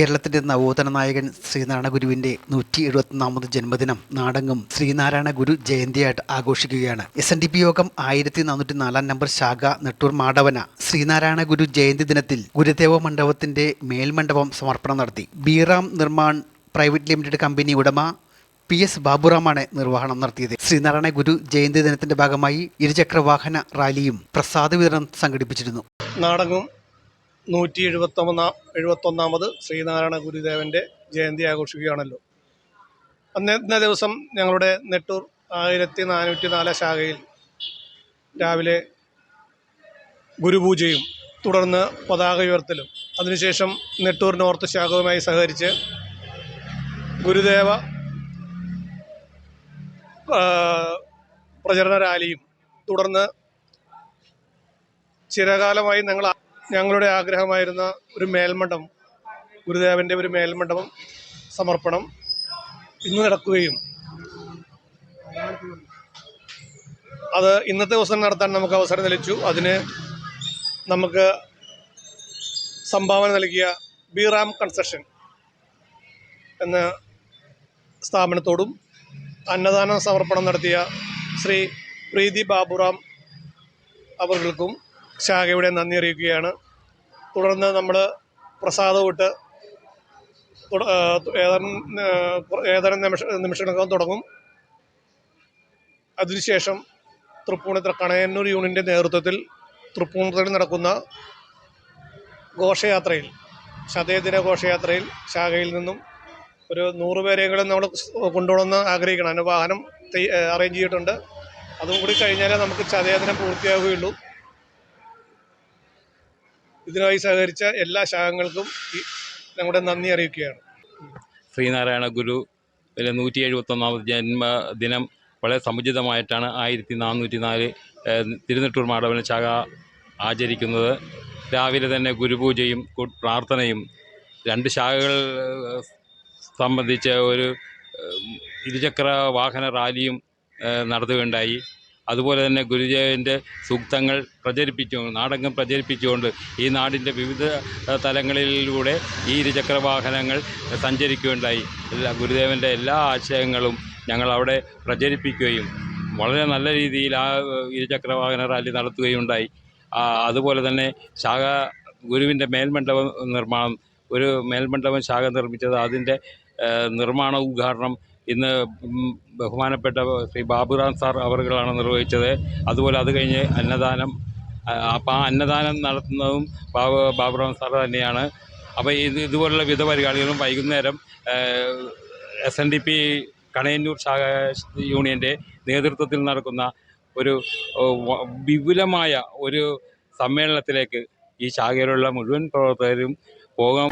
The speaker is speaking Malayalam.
കേരളത്തിന്റെ നവോത്ഥന നായകൻ ശ്രീനാരായണ ഗുരുവിന്റെ നൂറ്റി എഴുപത്തിനാമത് ജന്മദിനം നാടെങ്ങും ശ്രീനാരായണ ഗുരു ജയന്തിയായിട്ട് ആഘോഷിക്കുകയാണ്. എസ് എൻ ഡി പി യോഗം ആയിരത്തി നാനൂറ്റി നാലാം നമ്പർ ശാഖ നെട്ടൂർ മാടവന ശ്രീനാരായണ ഗുരു ജയന്തി ദിനത്തിൽ ഗുരുദേവ മണ്ഡപത്തിന്റെ മേൽമണ്ഡപം സമർപ്പണം നടത്തി. Beeram Nirman private limited company ഉടമ പി എസ് ബാബുറാമാണ് നിർവഹണം നടത്തിയത്. ശ്രീനാരായണ ഗുരു ജയന്തി ദിനത്തിന്റെ ഭാഗമായി ഇരുചക്ര വാഹന റാലിയും പ്രസാദ വിതരണം സംഘടിപ്പിച്ചിരുന്നു. നാടകം നൂറ്റി എഴുപത്തൊന്ന എഴുപത്തൊന്നാമത് ശ്രീനാരായണ ഗുരുദേവന്റെ ജയന്തി ആഘോഷിക്കുകയാണല്ലോ. അന്നേ ദിവസം ഞങ്ങളുടെ നെട്ടൂർ ആയിരത്തി നാനൂറ്റി നാല് ശാഖയിൽ രാവിലെ ഗുരുപൂജയും തുടർന്ന് പതാക ഉയർത്തലും. അതിനുശേഷം നെട്ടൂർ നോർത്ത് ശാഖവുമായി സഹകരിച്ച് ഗുരുദേവ പ്രചരണ റാലിയും തുടർന്ന് ചിരകാലമായി ഞങ്ങൾ ഞങ്ങളുടെ ആഗ്രഹമായിരുന്ന ഒരു മേൽമണ്ഡപം ഗുരുദേവന്റെ ഒരു മേൽമണ്ഡപം സമർപ്പണം ഇന്ന് നടക്കുകയും അത് ഇന്നത്തെ ദിവസം നടത്താൻ നമുക്ക് അവസരം ലഭിച്ചു. അതിന് നമുക്ക് സംഭാവന നൽകിയ ബിറാം കൺസ്ട്രക്ഷൻ എന്ന സ്ഥാപനത്തോടും അന്നദാന സമർപ്പണം നടത്തിയ ശ്രീ പ്രീതി ബാബുറാം അവർക്കും ശാഖയുടെ നന്ദി അറിയിക്കുകയാണ്. തുടർന്ന് നമ്മൾ പ്രസാദം ഇട്ട് ഏതാനും ഏതാനും നിമിഷ നിമിഷങ്ങൾക്കകം തുടങ്ങും. അതിനുശേഷം തൃപ്പൂണിത്തുറ കണയന്നൂർ യൂണിന്റെ നേതൃത്വത്തിൽ തൃപ്പൂണിത്തുറയിൽ നടക്കുന്ന ഘോഷയാത്രയിൽ ശതയദിന ഘോഷയാത്രയിൽ ശാഖയിൽ നിന്നും ഒരു നൂറ് പേരെങ്കിലും നമ്മൾ കൊണ്ടുപോകണമെന്ന് ആഗ്രഹിക്കണം. അതിന് വാഹനം അറേഞ്ച് ചെയ്തിട്ടുണ്ട്. അതും കൂടി കഴിഞ്ഞാലേ നമുക്ക് ചതയദിനം പൂർത്തിയാവുകയുള്ളൂ. ഇതിനായി സഹകരിച്ച എല്ലാ ശാഖകൾക്കും നമ്മുടെ നന്ദി അറിയിക്കുകയാണ്. ശ്രീനാരായണ ഗുരു നൂറ്റി എഴുപത്തൊന്നാമത് ജന്മദിനം വളരെ സമുചിതമായിട്ടാണ് ആയിരത്തി നാനൂറ്റി നാല് തിരുനെട്ടൂർ മാടവന ശാഖ ആചരിക്കുന്നത്. രാവിലെ തന്നെ ഗുരുപൂജയും പ്രാർത്ഥനയും രണ്ട് ശാഖകൾ സംബന്ധിച്ച് ഒരു ഇരുചക്ര വാഹന റാലിയും നടത്തുകയുണ്ടായി. അതുപോലെ തന്നെ ഗുരുദേവന്റെ സൂക്തങ്ങൾ പ്രചരിപ്പിച്ചു നാടകം പ്രചരിപ്പിച്ചുകൊണ്ട് ഈ നാടിന്റെ വിവിധ തലങ്ങളിലൂടെ ഈ ഇരുചക്ര വാഹനങ്ങൾ സഞ്ചരിക്കുകയുണ്ടായി. എല്ലാ ഗുരുദേവന്റെ എല്ലാ ആശയങ്ങളും ഞങ്ങൾ അവിടെ പ്രചരിപ്പിക്കുകയും വളരെ നല്ല രീതിയിൽ ആ ഇരുചക്ര വാഹന റാലി നടത്തുകയുണ്ടായി. അതുപോലെ തന്നെ ശാഖ ഗുരുവിന്റെ മേൽമണ്ഡപം നിർമ്മാണം ഒരു മേൽമണ്ഡപം ശാഖ നിർമ്മിച്ചത് അതിന്റെ നിർമ്മാണ ഉദ്ഘാടനം ഇന്ന് ബഹുമാനപ്പെട്ട ശ്രീ ബാബുറാം സാർ അവറുകളാണ് നിർവഹിച്ചത്. അതുപോലെ അത് കഴിഞ്ഞ് അന്നദാനം അപ്പോൾ ആ അന്നദാനം നടത്തുന്നതും ബാബു ബാബുറാം സാർ തന്നെയാണ്. അപ്പോൾ ഇത് ഇതുപോലുള്ള വിധ പരിപാടികളും വൈകുന്നേരം S N D P Kanayannur ശാഖ യൂണിയന്റെ നേതൃത്വത്തിൽ നടക്കുന്ന ഒരു വിപുലമായ ഒരു സമ്മേളനത്തിലേക്ക് ഈ ശാഖയിലുള്ള മുഴുവൻ പ്രവർത്തകരും പോകാൻ